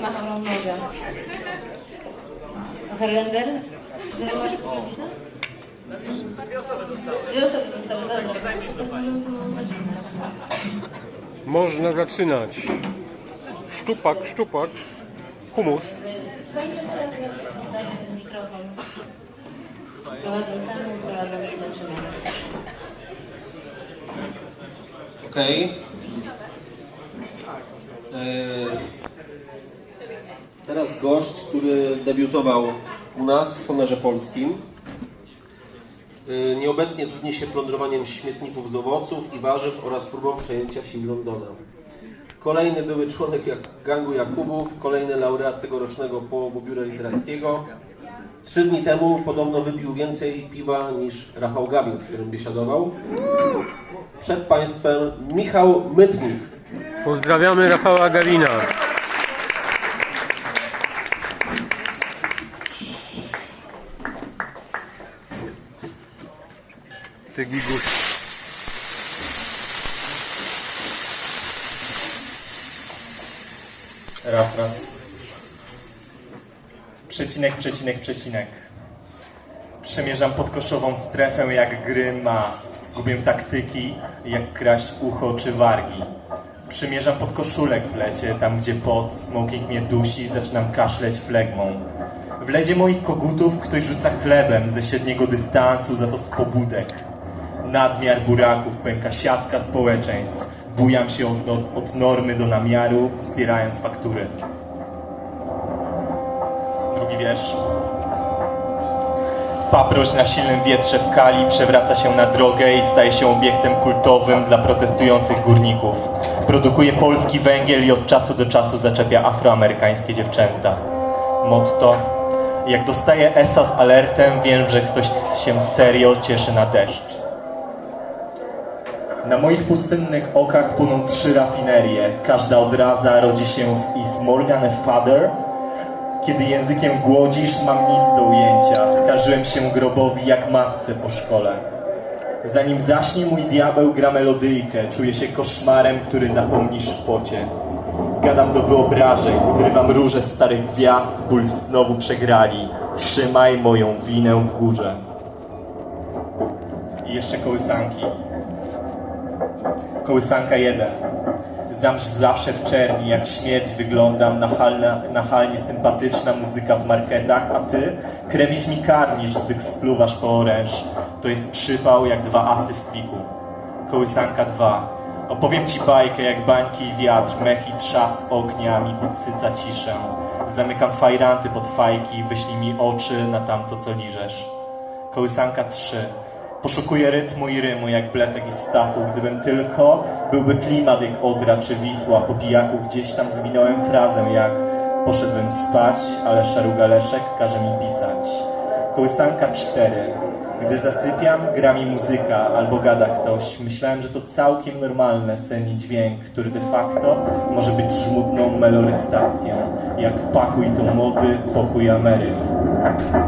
macham nogę. Godzinę? Dwie osoby zostały. Dwie osoby zostały, dobra. Można zaczynać. Sztupak, sztupak. Humus. Prowadzącemu, zaczynamy. Okej. E, Teraz gość, który debiutował u nas w stonerze polskim. E, Nieobecnie trudni się plądrowaniem śmietników z owoców i warzyw oraz próbą przejęcia sił Londona. Kolejny były członek gangu Jakubów, kolejny laureat tegorocznego połowu biura literackiego. Trzy dni temu podobno wypił więcej piwa niż Rafał Gabin, z którym biesiadował. Przed Państwem Michał Mytnik. Pozdrawiamy Rafała Gawina. Ty giguś. Raz, raz. Przecinek, przecinek, przecinek. Przemierzam podkoszową strefę jak gry mas. Gubię taktyki, jak kraść ucho czy wargi. Przymierzam pod koszulek w lecie, tam gdzie pot, smoking mnie dusi, zaczynam kaszleć flegmą. W ledzie moich kogutów ktoś rzuca chlebem ze średniego dystansu, za to z pobudek. Nadmiar buraków, pęka siatka społeczeństw. Bujam się od, od, normy do namiaru, zbierając faktury. Drugi wiersz. Paproć na silnym wietrze w kali przewraca się na drogę i staje się obiektem kultowym dla protestujących górników. Produkuje polski węgiel i od czasu do czasu zaczepia afroamerykańskie dziewczęta. Motto. Jak dostaję ESA z alertem, wiem, że ktoś się serio cieszy na deszcz. Na moich pustynnych okach płyną trzy rafinerie. Każda odraza rodzi się w Is Morgan Father? Kiedy językiem głodzisz, mam nic do ujęcia. Skarżyłem się grobowi jak matce po szkole. Zanim zaśnie mój diabeł, gra melodyjkę. Czuję się koszmarem, który zapomnisz w pocie. Gadam do wyobrażeń, zrywam róże starych gwiazd, ból znowu przegrali. Trzymaj moją winę w górze. I jeszcze kołysanki. Kołysanka 1. Zamrz zawsze w czerni, jak śmierć wyglądam, nachalna, nachalnie sympatyczna muzyka w marketach, a ty krewisz mi karnisz, gdy spluwasz po oręż. To jest przypał jak dwa asy w piku. Kołysanka 2. Opowiem ci bajkę jak bańki i wiatr, mech i trzask ognia mi podsyca ciszę. Zamykam fajranty pod fajki, wyślij mi oczy na tamto co liżesz. Kołysanka 3. Poszukuję rytmu i rymu jak Bletek i Stachu. Gdybym tylko byłby klimat jak Odra czy Wisła. Po pijaku gdzieś tam zwinąłem frazę jak Poszedłem spać, ale szaruga Leszek każe mi pisać. Kołysanka 4. Gdy zasypiam, gra mi muzyka albo gada ktoś. Myślałem, że to całkiem normalne sen i dźwięk, który de facto może być żmudną melorecytacją. Jak pakuj to mody, pokój Ameryk.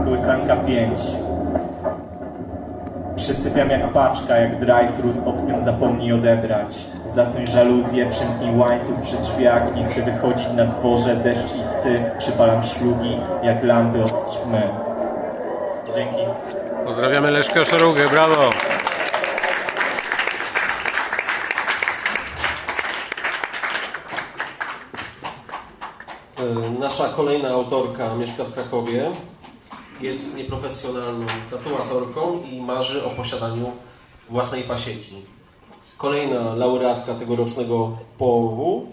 Kołysanka 5. Przysypiam jak paczka, jak drive-thru z opcją zapomnij odebrać. Zasuń żaluzję, przymknij łańcuch przy drzwiach, nie chcę wychodzić na dworze, deszcz i syf, przypalam szlugi jak lampy od ćmy. Dzięki. Pozdrawiamy Leszka Szarugę, brawo. E, Nasza kolejna autorka mieszka w Krakowie. Jest nieprofesjonalną tatuatorką i marzy o posiadaniu własnej pasieki. Kolejna laureatka tegorocznego połowu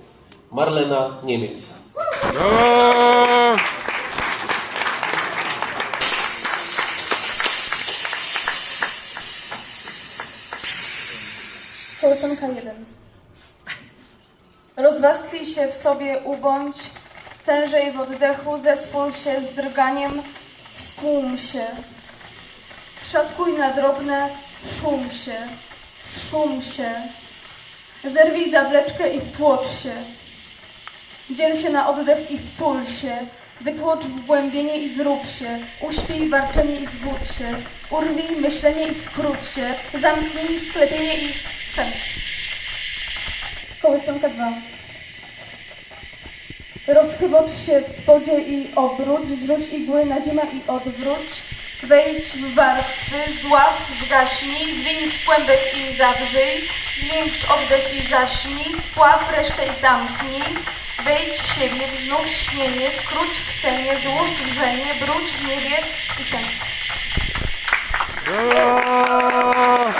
Marlena Niemiec. Brawo! Kołysanka 1. Rozwarstwij się w sobie, ubądź, tężej w oddechu, zespól się z drganiem, stłum się. Zszatkuj na drobne, szum się, szum się. Zerwij zawleczkę i wtłocz się. Dziel się na oddech i wtul się. Wytłocz wgłębienie i zrób się. Uśpij warczenie i zbudź się. Urwij myślenie i skróć się. Zamknij sklepienie i sen. Kołysanka 2. Rozchybocz się w spodzie i obróć, zrzuć igły na ziemię i odwróć. Wejdź w warstwy, zdław, zgaśnij, zwiń w kłębek i zawrzyj, zmiękcz oddech i zaśnij, spław resztę i zamknij. Wejdź w siebie, wznów śnienie, skróć chcenie, złóż wrzenie, brudź w niebie i sen. Brawo!